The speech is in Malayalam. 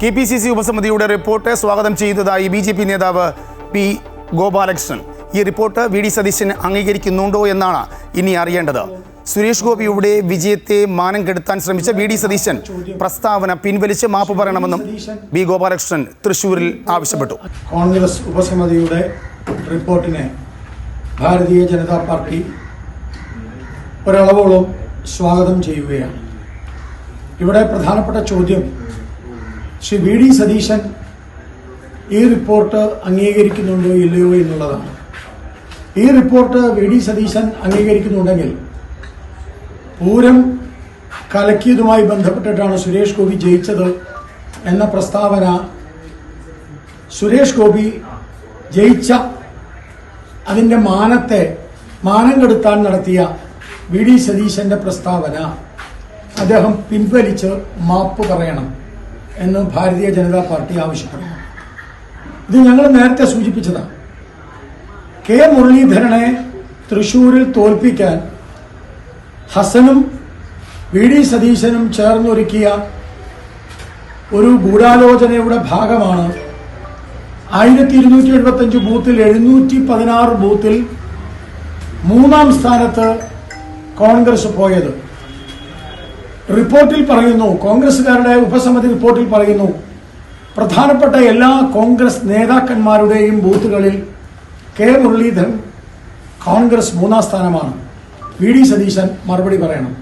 കെ പി സി സി ഉപസമിതിയുടെ റിപ്പോർട്ട് സ്വാഗതം ചെയ്തതായി ബി ജെ പി നേതാവ് പി ഗോപാലകൃഷ്ണൻ. ഈ റിപ്പോർട്ട് വി ഡി സതീശൻ അംഗീകരിക്കുന്നുണ്ടോ എന്നാണ് ഇനി അറിയേണ്ടത്. സുരേഷ് ഗോപിയുടെ വിജയത്തെ മാനം കെടുത്താൻ ശ്രമിച്ച വി ഡി സതീശൻ പ്രസ്താവന പിൻവലിച്ച് മാപ്പ് പറയണമെന്നും ബി ഗോപാലകൃഷ്ണൻ തൃശൂരിൽ ആവശ്യപ്പെട്ടു. കോൺഗ്രസ് ഉപസമിതിയുടെ റിപ്പോർട്ടിനെ ഭാരതീയ ജനതാ പാർട്ടി ഒരളവോളം സ്വാഗതം ചെയ്യുകയാണ്. ഇവിടെ പ്രധാനപ്പെട്ട ചോദ്യം ശ്രീ വി ഡി സതീശൻ ഈ റിപ്പോർട്ട് അംഗീകരിക്കുന്നുണ്ടോ ഇല്ലയോ എന്നുള്ളതാണ്. ഈ റിപ്പോർട്ട് വി ഡി സതീശൻ അംഗീകരിക്കുന്നുണ്ടെങ്കിൽ പൂരം കലക്കിയതുമായി ബന്ധപ്പെട്ടിട്ടാണ് സുരേഷ് ഗോപി ജയിച്ചത് എന്ന പ്രസ്താവന സുരേഷ് ഗോപി ജയിച്ച അതിന്റെ മാനത്തെ മാനം കെടുത്താൻ നടത്തിയ വി ഡി സതീശന്റെ പ്രസ്താവന. അദ്ദേഹം പിൻവലിച്ച് മാപ്പ് പറയണം. എന്ന് ഭാരതീയ ജനതാ പാർട്ടി ആവശ്യപ്പെടുന്നു ഇത് ഞങ്ങൾ നേരത്തെ സൂചിപ്പിച്ചതാണ് കെ മുരളീധരനെ തൃശൂരിൽ തോൽപ്പിക്കാൻ ഹസനും വി ഡി സതീശനും ചേർന്നൊരുക്കിയ ഒരു ഗൂഢാലോചനയുടെ ഭാഗമാണ് ആയിരത്തി ഇരുന്നൂറ്റി എഴുപത്തഞ്ച് ബൂത്തിൽ എഴുന്നൂറ്റി പതിനാറ് ബൂത്തിൽ മൂന്നാം സ്ഥാനത്ത് കോൺഗ്രസ് പോയത്. റിപ്പോർട്ടിൽ പറയുന്നു കോൺഗ്രസുകാരുടെ ഉപസമിതി റിപ്പോർട്ടിൽ പറയുന്നു പ്രധാനപ്പെട്ട എല്ലാ കോൺഗ്രസ് നേതാക്കന്മാരുടെയും ബൂത്തുകളിൽ കെ മുരളീധരൻ കോൺഗ്രസ് മൂന്നാം സ്ഥാനമാണ്. വി ഡി സതീശൻ മറുപടി പറയണം.